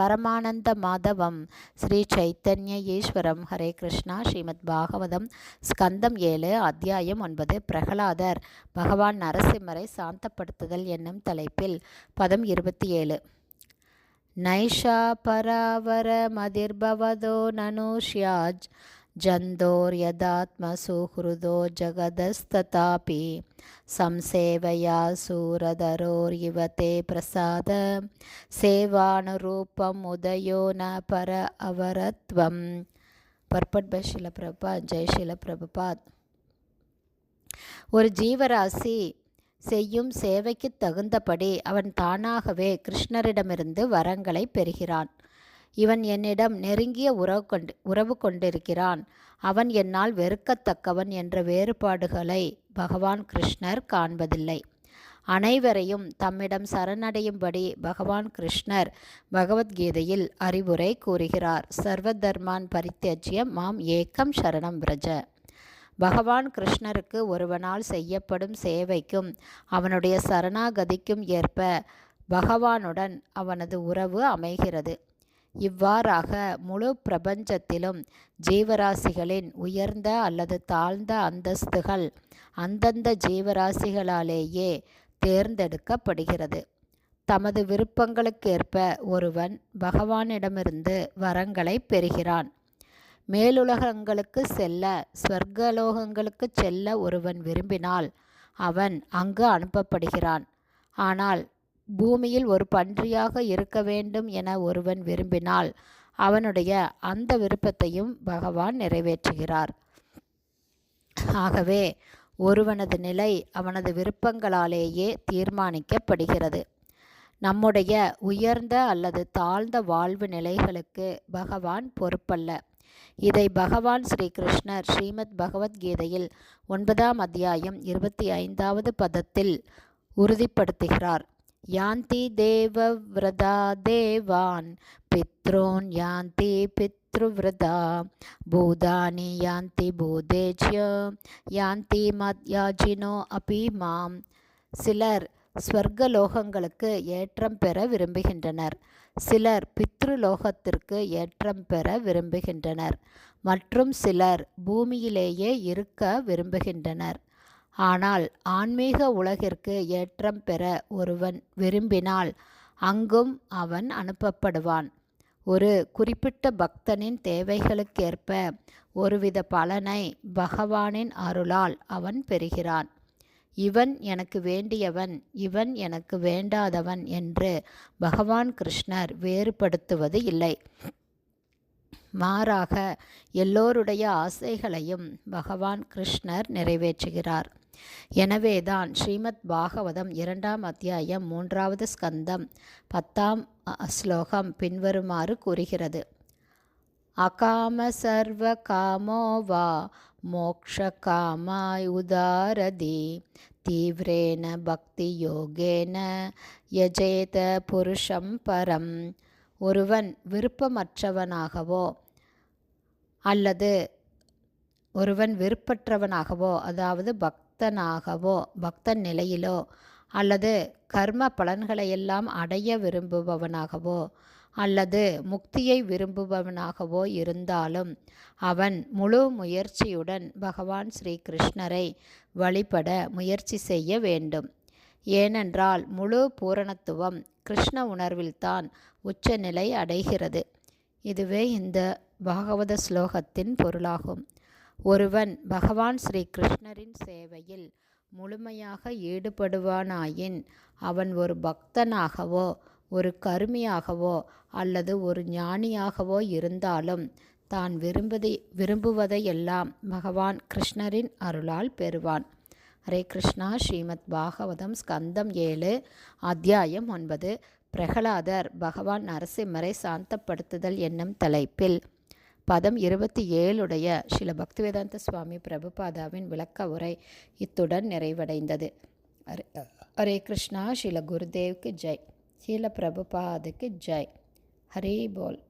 பரமானந்த மாதவம் ஸ்ரீ சைத்தன்ய ஈஸ்வரம் ஹரே கிருஷ்ணா. ஸ்ரீமத் பாகவதம். ஸ்கந்தம் ஏழு அத்தியாயம் ஒன்பது. பிரகலாதர் பகவான் நரசிம்மரை சாந்தப்படுத்துதல் என்னும் தலைப்பில் பதம் இருபத்தி ஏழு. நைஷா பராவர மதிர்பவதோ நனுஷ்யாஜ் जन्तोर्यदात्मसुहृदो जगदस्तथापि संसेवया सूरधरोरिव ते प्रसाद सेवानुरूपम् उदयो न पर अवरत्वं பர்பட் பை ஷில பிரபாத் ஜெய் ஷில பிரபுபாத் ஒரு ஜீவராசி செய்யும் சேவைக்கு தகுந்தபடி அவன் தானாகவே கிருஷ்ணரிடமிருந்து வரங்களை பெறுகிறான் இவன் என்னிடம் நெருங்கிய உறவு கொண்டு உறவு கொண்டிருக்கிறான். அவன் என்னால் வெறுக்கத்தக்கவன் என்ற வேறுபாடுகளை பகவான் கிருஷ்ணர் காண்பதில்லை. அனைவரையும் தம்மிடம் சரணடையும்படி பகவான் கிருஷ்ணர் பகவத்கீதையில் அறிவுரை கூறுகிறார். சர்வ தர்மான் பரித்தியஜ்ய மாம் ஏக்கம் சரணம் பிரஜ பகவான் கிருஷ்ணருக்கு ஒருவனால் செய்யப்படும் சேவைக்கும் அவனுடைய சரணாகதிக்கும் ஏற்ப பகவானுடன் அவனது உறவு அமைகிறது. இவ்வாறாக முழு பிரபஞ்சத்திலும் ஜீவராசிகளின் உயர்ந்த அல்லது தாழ்ந்த அந்தஸ்துகள் அந்தந்த ஜீவராசிகளாலேயே தேர்ந்தெடுக்கப்படுகிறது. தமது விருப்பங்களுக்கேற்ப ஒருவன் பகவானிடமிருந்து வரங்களை பெறுகிறான். மேலுலகங்களுக்கு செல்ல ஸ்வர்கலோகங்களுக்கு செல்ல ஒருவன் விரும்பினால் அவன் அங்கு அனுப்பப்படுகிறான். ஆனால் பூமியில் ஒரு பன்றியாக இருக்க வேண்டும் என ஒருவன் விரும்பினால் அவனுடைய அந்த விருப்பத்தையும் பகவான் நிறைவேற்றுகிறார். ஆகவே ஒருவனது நிலை அவனது விருப்பங்களாலேயே தீர்மானிக்கப்படுகிறது. நம்முடைய உயர்ந்த அல்லது தாழ்ந்த வாழ்வு நிலைகளுக்கு பகவான் பொறுப்பல்ல. இதை பகவான் ஸ்ரீகிருஷ்ணர் ஸ்ரீமத் பகவத்கீதையில் ஒன்பதாம் அத்தியாயம் இருபத்தி ஐந்தாவது பதத்தில் உறுதிப்படுத்துகிறார். யாந்தி தேவவிரதா தேவான் பித்ரோன் யாந்தி பித்ருவிரதா பூதானி யாந்தி பூதேஜ்ய யாந்தி மத்யாஜினோ அபி மாம் சிலர் ஸ்வர்கலோகங்களுக்கு ஏற்றம் பெற விரும்புகின்றனர். சிலர் பித்ருலோகத்திற்கு ஏற்றம் பெற விரும்புகின்றனர். மற்றும் சிலர் பூமியிலேயே இருக்க விரும்புகின்றனர். ஆனால் ஆன்மீக உலகிற்கு ஏற்றம் பெற ஒருவன் விரும்பினால் அங்கும் அவன் அனுப்பப்படுவான். ஒரு குறிப்பிட்ட பக்தனின் தேவைகளுக்கேற்ப ஒருவித பலனை பகவானின் அருளால் அவன் பெறுகிறான். இவன் எனக்கு வேண்டியவன் இவன் எனக்கு வேண்டாதவன் என்று பகவான் கிருஷ்ணர் வேறுபடுத்துவது இல்லை. மாறாக எல்லோருடைய ஆசைகளையும் பகவான் கிருஷ்ணர் நிறைவேற்றுகிறார். எனவேதான் ஸ்ரீமத் பாகவதம் இரண்டாம் அத்தியாயம் மூன்றாவது ஸ்கந்தம் பத்தாம் ஸ்லோகம் பின்வருமாறு கூறுகிறது. அகாம சர்வ காமோ வா மோக்ஷ காமாய் உதாரதி தீவிரேன பக்தி யோகேன யஜேத புருஷம் பரம். ஒருவன் விருப்பமற்றவனாகவோ அல்லது ஒருவன் வெறுப்பற்றவனாகவோ அதாவது பக்தனாகவோ பக்தன் நிலையிலோ அல்லது கர்ம பலன்களையெல்லாம் அடைய விரும்புபவனாகவோ அல்லது முக்தியை விரும்புபவனாகவோ இருந்தாலும் அவன் முழு முயற்சியுடன் பகவான் ஸ்ரீ கிருஷ்ணரை வழிபட முயற்சி செய்ய வேண்டும். ஏனென்றால் முழு பூரணத்துவம் கிருஷ்ண உணர்வில்தான் உச்சநிலை அடைகிறது. இதுவே இந்த பாகவத ஸ்லோகத்தின் பொருளாகும். ஒருவன் பகவான் ஸ்ரீ கிருஷ்ணரின் சேவையில் முழுமையாக ஈடுபடுவானாயின் அவன் ஒரு பக்தனாகவோ ஒரு கருமியாகவோ அல்லது ஒரு ஞானியாகவோ இருந்தாலும் தான் விரும்பதை விரும்புவதையெல்லாம் பகவான் கிருஷ்ணரின் அருளால் பெறுவான். ஹரே கிருஷ்ணா ஸ்ரீமத் பாகவதம் ஸ்கந்தம் ஏழு அத்தியாயம் ஒன்பது. பிரகலாதர் பகவான் நரசிம்மரை சாந்தப்படுத்துதல் என்னும் தலைப்பில் பதம் இருபத்தி ஏழுடைய ஸ்ரீல பக்திவேதாந்த சுவாமி பிரபுபாதாவின் விளக்க உரை இத்துடன் நிறைவடைந்தது. ஹரே ஹரே கிருஷ்ணா ஸ்ரீல குருதேவ்க்கு ஜெய். ஸ்ரீல பிரபுபாதுக்கு ஜெய். ஹரி போல்.